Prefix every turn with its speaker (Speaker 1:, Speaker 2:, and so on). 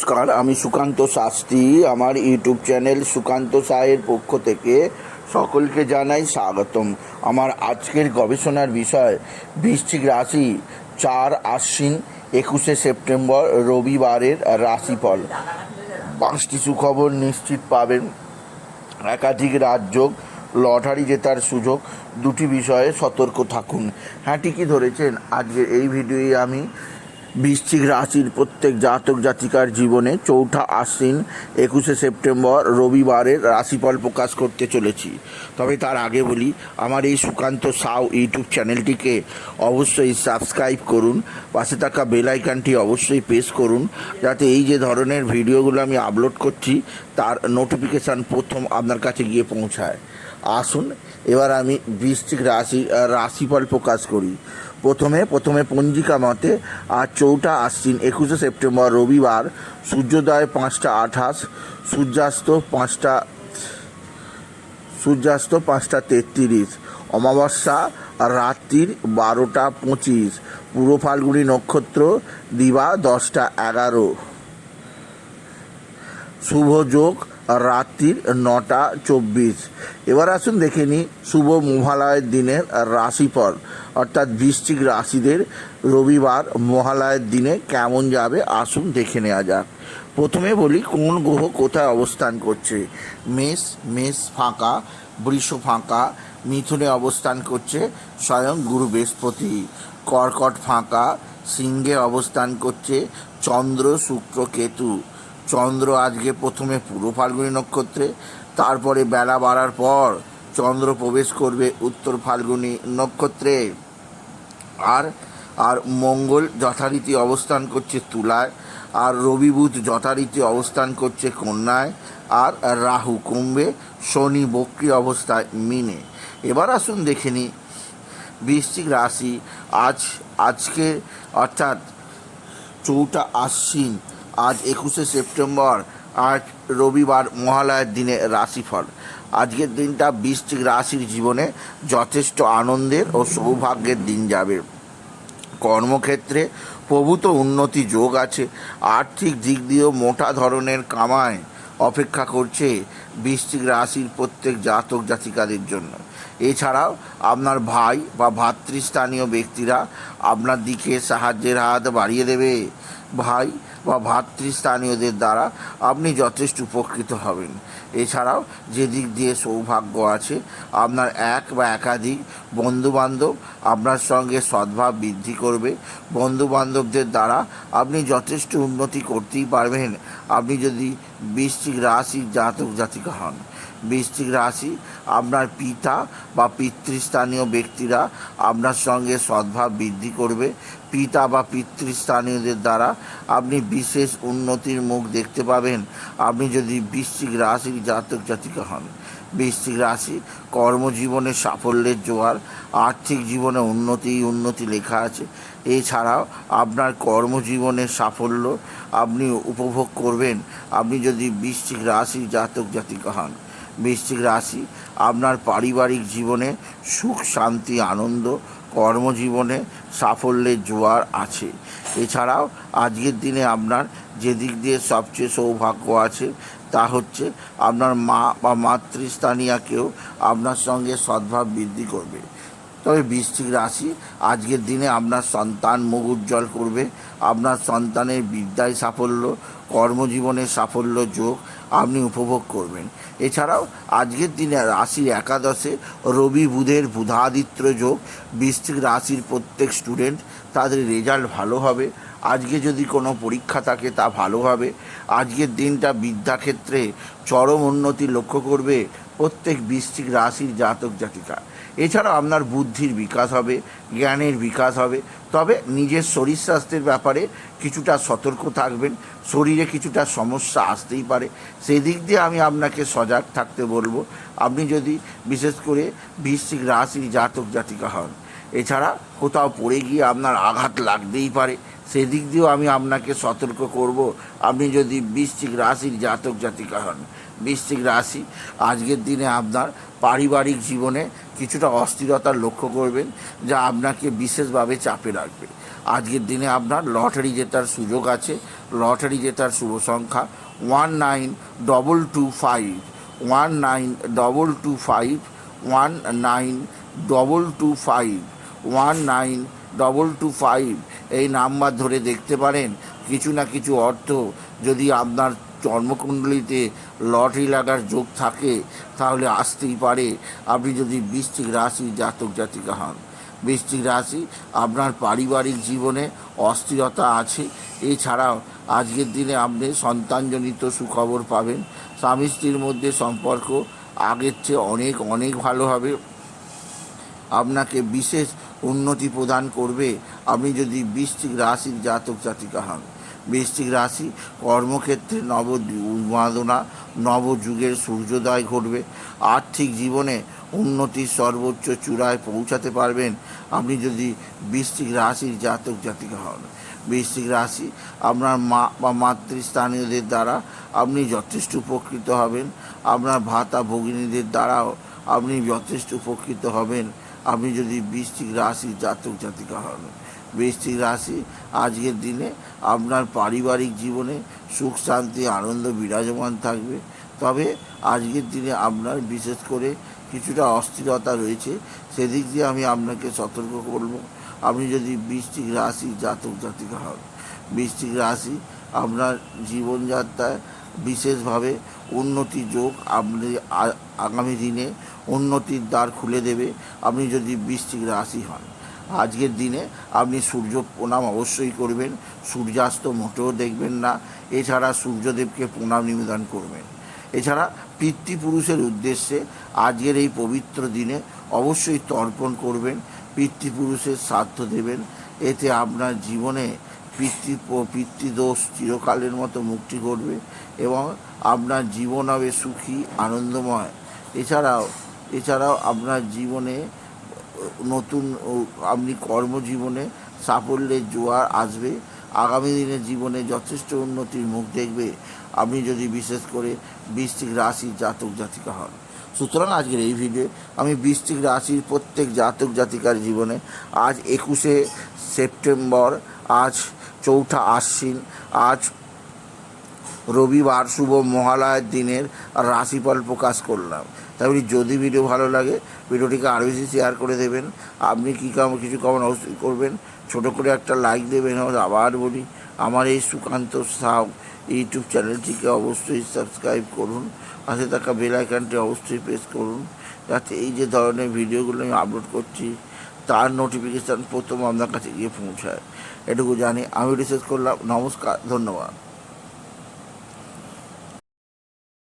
Speaker 1: নমস্কার, আমি সুকান্ত শাস্ত্রী। আমার ইউটিউব চ্যানেল সুকান্ত সাহের পক্ষ থেকে সকলকে জানাই স্বাগতম। আমার আজকের গবেষণার বিষয়, বৃশ্চিক রাশি চার আশ্বিন একুশে সেপ্টেম্বর রবিবারের রাশিফল। পাঁচটি সুখবর নিশ্চিত পাবেন। একাধিক রাজযোগ, লটারি জেতার সুযোগ, দুটি বিষয়ে সতর্ক থাকুন। হ্যাঁ ঠিকই ধরেছেন। আজকে এই ভিডিওয়ে আমি বৃশ্চিক রাশির প্রত্যেক জাতক জাতিকার জীবনে চৌঠা আশ্বিন একুশে সেপ্টেম্বর রবিবারের রাশিফল প্রকাশ করতে চলেছি। তবে তার আগে বলি, আমার এই সুকান্ত সাউ ইউটিউব চ্যানেলটিকে অবশ্যই সাবস্ক্রাইব করুন, পাশে থাকা বেল আইকনটি অবশ্যই প্রেস করুন, যাতে এই যে ধরনের ভিডিওগুলো আমি আপলোড করছি, তার নোটিফিকেশান প্রথম আপনার কাছে গিয়ে পৌঁছায়। আসুন, এবার আমি বৃশ্চিক রাশি রাশিফল প্রকাশ করি। প্রথমে প্রথমে পঞ্জিকা মতে আর চৌঠা আশ্বিন, একুশে সেপ্টেম্বর, রবিবার, সূর্যোদয় পাঁচটা আঠাশ, সূর্যাস্ত পাঁচটা সূর্যাস্ত পাঁচটা তেত্রিশ, অমাবস্যা রাত্রির বারোটা পঁচিশ পূর্ব ফাল্গুনি নক্ষত্র, দিবা দশটা এগারো। শুভ যোগ রাত্রির নটা চব্বিশ। এবার আসুন দেখে নিই শুভ মহালয়ের দিনের রাশিফল। অর্থাৎ বৃশ্চিক রাশিদের রবিবার মহালয়ের দিনে কেমন যাবে আসুন দেখে নেওয়া যাক। প্রথমে বলি কোন গ্রহ কোথায় অবস্থান করছে? মেষ মেষ ফাঁকা, বৃষ ফাঁকা, মিথুনে অবস্থান করছে স্বয়ং গুরু বৃহস্পতি। কর্কট ফাঁকা, সিংহে অবস্থান করছে চন্দ্র, শুক্র, কেতু। চন্দ্র আজকে প্রথমে পূর্ব ফাল্গুনী নক্ষত্রে, তারপরে বেলা বাড়ার পর চন্দ্র প্রবেশ করবে উত্তর ফাল্গুনী নক্ষত্রে। আর আর মঙ্গল যথারীতি অবস্থান করছে তুলায়, আর রবি বুধ যথারীতি অবস্থান করছে কন্যায়, আর রাহু কুম্ভে, শনি বক্রি অবস্থায় মিনে। এবার আসুন দেখে নিই, বৃশ্চিক রাশি আজ, আজকে অর্থাৎ চৌঠা আশ্বিন আজ একুশে সেপ্টেম্বর, আজ রবিবার মহালয়ের দিনে রাশিফল। আজকের দিনটা বৃশ্চিক রাশির জীবনে যথেষ্ট আনন্দের ও সৌভাগ্যের দিন যাবে। কর্মক্ষেত্রে প্রভূত উন্নতি যোগ আছে। আর্থিক দিক দিয়েও মোটা ধরনের কামায় অপেক্ষা করছে বৃশ্চিক রাশির প্রত্যেক জাতক জাতিকাদের জন্য। এছাড়াও আপনার ভাই বা ভাতৃস্থানীয় ব্যক্তিরা আপনার দিকে সাহায্যের হাত বাড়িয়ে দেবে। ভাই বা ভাতৃস্থানীয়দের দ্বারা আপনি যথেষ্ট উপকৃত হবেন। এছাড়াও যে দিক দিয়ে সৌভাগ্য আছে, আপনার এক বা একাধিক বন্ধুবান্ধব আপনার সঙ্গে সদ্ভাব বৃদ্ধি করবে। বন্ধুবান্ধবদের দ্বারা আপনি যথেষ্ট উন্নতি করতেই পারবেন। আপনি যদি বৃশ্চিক রাশি জাতক জাতিকা হন, বৃশ্চিক রাশি আপনার পিতা বা পিতৃস্থানীয় ব্যক্তিরা আপনার সঙ্গে সদ্ভাব বৃদ্ধি করবে। পিতা বা পিতৃস্থানীয়দের দ্বারা আপনি বিশেষ উন্নতির মুখ দেখতে পাবেন। আপনি যদি বৃশ্চিক রাশির জাতক জাতিকা হন। বৃশ্চিক রাশি কর্মজীবনে সাফল্যের জোয়ার, আর্থিক জীবনে উন্নতি উন্নতি লেখা আছে। এছাড়াও আপনার কর্মজীবনের সাফল্য আপনি উপভোগ করবেন। আপনি যদি বৃশ্চিক রাশির জাতক জাতিকা হন। বৃশ্চিক রাশি, আপনার পারিবারিক জীবনে সুখ, শান্তি, আনন্দ, কর্মজীবনে সাফল্যের জোয়ার আছে। এছাড়াও আজকের দিনে আপনার যে দিক দিয়ে সবচেয়ে সৌভাগ্য আছে, তা হচ্ছে আপনার মা বা মাতৃস্থানীয় কেউ আপনার সঙ্গে সদ্ভাব বৃদ্ধি করবে। তবে বৃশ্চিক রাশি, আজকের দিনে আপনার সন্তান মুখ উজ্জ্বল করবে, আপনার সন্তানের বিদ্যায় সাফল্য কর্মজীবনের সাফল্য যোগ আপনি উপভোগ করবেন। এছাড়াও আজকের দিনে রাশির একাদশে রবি বুধের বুধাদিত্য যোগ বৃশ্চিক রাশির প্রত্যেক স্টুডেন্ট তাদের রেজাল্ট ভালো হবে। আজকে যদি কোনো পরীক্ষা থাকে তা ভালো হবে। আজকের দিনটা বিদ্যাক্ষেত্রে চরম উন্নতি লক্ষ্য করবে। প্রত্যেক বৃশ্চিক রাশির জাতক জাতিকা। এছাড়াও আপনার বুদ্ধির বিকাশ হবে, জ্ঞানের বিকাশ হবে। তবে নিজের শরীর স্বাস্থ্যের ব্যাপারে কিছুটা সতর্ক থাকবেন। শরীরে কিছুটা সমস্যা আসতেই পারে। সেই দিক দিয়ে আমি আপনাকে সজাগ থাকতে বলব। আপনি যদি বিশেষ করে বৃশ্চিক রাশির জাতক জাতিকা হন, এছাড়া কোথাও পড়ে গিয়ে আপনার আঘাত লাগতেই পারে, সেদিক দিয়েও আমি আপনাকে সতর্ক করব। আপনি যদি বৃশ্চিক রাশির জাতক জাতিকা হন বৃশ্চিক রাশি, আজকের দিনে আপনার পারিবারিক জীবনে কিছুটা অস্থিরতার লক্ষ্য করবেন, যা আপনাকে বিশেষভাবে চাপে রাখবে। আজকের দিনে আপনার লটারি জেতার সুযোগ আছে, লটারি জেতার শুভ সংখ্যা one nine double two five, one nine double two five, one nine double two five, one nine double two five. এই নাম্বার ধরে দেখতে পারেন, কিছু না কিছু অর্থ যদি আপনার জন্মকুণ্ডলিতে লটারি লাগার যোগ থাকে, তাহলে আসতেই পারে। আপনি যদি বৃশ্চিক রাশি জাতক জাতিকা হন, বৃশ্চিক রাশি আপনার পারিবারিক জীবনে অস্থিরতা আছে। এছাড়াও আজকের দিনে আপনি সন্তানজনিত সুখবর পাবেন। স্বামী স্ত্রীর মধ্যে সম্পর্ক আগের চেয়ে অনেক অনেক ভালো হবে। আপনাকে বিশেষ উন্নতি প্রদান করবে। আপনি যদি বৃশ্চিক রাশির জাতক জাতিকা হন বৃশ্চিক রাশি, কর্মক্ষেত্রে নব উন্মাদনা নবযুগের সূর্যোদয় ঘটবে। আর্থিক জীবনে উন্নতির সর্বোচ্চ চূড়ায় পৌঁছাতে পারবেন আপনি যদি বৃষ্টিক রাশির জাতক জাতিকা হন। বৃশ্চিক রাশি আপনার মা বা মাতৃস্থানীয়দের দ্বারা আপনি যথেষ্ট উপকৃত হবেন। আপনার ভাতা ভগিনীদের দ্বারাও আপনি যথেষ্ট উপকৃত হবেন। আপনি যদি বৃশ্চিক রাশির জাতক জাতিকা হন। বৃশ্চিক রাশি আজকের দিনে। আপনার পারিবারিক জীবনে সুখ, শান্তি, আনন্দ বিরাজমান থাকবে। তবে আজকের দিনে আপনার বিশেষ করে কিছুটা অস্থিরতা রয়েছে। সেদিক দিয়ে আমি আপনাকে সতর্ক করব। আপনি যদি বৃশ্চিক রাশি জাতক জাতিকা হন বৃশ্চিক রাশি আপনার জীবনযাত্রায় বিশেষভাবে উন্নতি যোগ আপনি আগামী দিনে উন্নতির দ্বার খুলে দেবে। আপনি যদি বৃষ্টিক রাশি হন আজকের দিনে আপনি সূর্য প্রণাম অবশ্যই করবেন। সূর্যাস্ত মোটেও দেখবেন না। এছাড়া সূর্যদেবকে প্রণাম নিবেদন করবেন। এছাড়া পিতৃপুরুষের উদ্দেশ্যে আজকের এই পবিত্র দিনে অবশ্যই তর্পণ করবেন, পিতৃপুরুষের শ্রাদ্ধ দেবেন। এতে আপনার জীবনে পিতৃ পিতৃদোষ চিরকালের মতো মুক্তি করবে এবং আপনার জীবন হবে সুখী, আনন্দময়। এছাড়াও এছাড়াও আপনার জীবনে নতুন আপনি কর্মজীবনে সাফল্যের জোয়ার আসবে। আগামী দিনের জীবনে যথেষ্ট উন্নতির মুখ দেখবে। আপনি যদি বিশেষ করে বৃষ্টিক রাশির জাতক জাতিকা হন। সুতরাং আজকের এই ভিডিও আমি বৃষ্টিক রাশির প্রত্যেক জাতক জাতিকার জীবনে আজ একুশে সেপ্টেম্বর, আজ চৌঠা আশ্বিন, আজ রবিবার শুভ মহালয়ের দিনের রাশিফল প্রকাশ করলাম। তাই বলি, যদি ভিডিও ভালো লাগে, ভিডিওটিকে আরও বেশি শেয়ার করে দেবেন। আপনি কী কাম, কিছু কমেন্ট অবশ্যই করবেন। ছোটো করে একটা লাইক দেবেন। আবার বলি, আমার এই সুকান্ত সাউ ইউটিউব চ্যানেলটিকে অবশ্যই সাবস্ক্রাইব করুন। পাশে থাকা বেল আইকনটি অবশ্যই প্রেস করুন। যাতে এই যে ধরনের ভিডিওগুলো আমি আপলোড করছি, তার নোটিফিকেশান প্রথম আপনার কাছে গিয়ে পৌঁছায়। এটুকু জানি। আমি রিসার্চ করলাম। নমস্কার। ধন্যবাদ।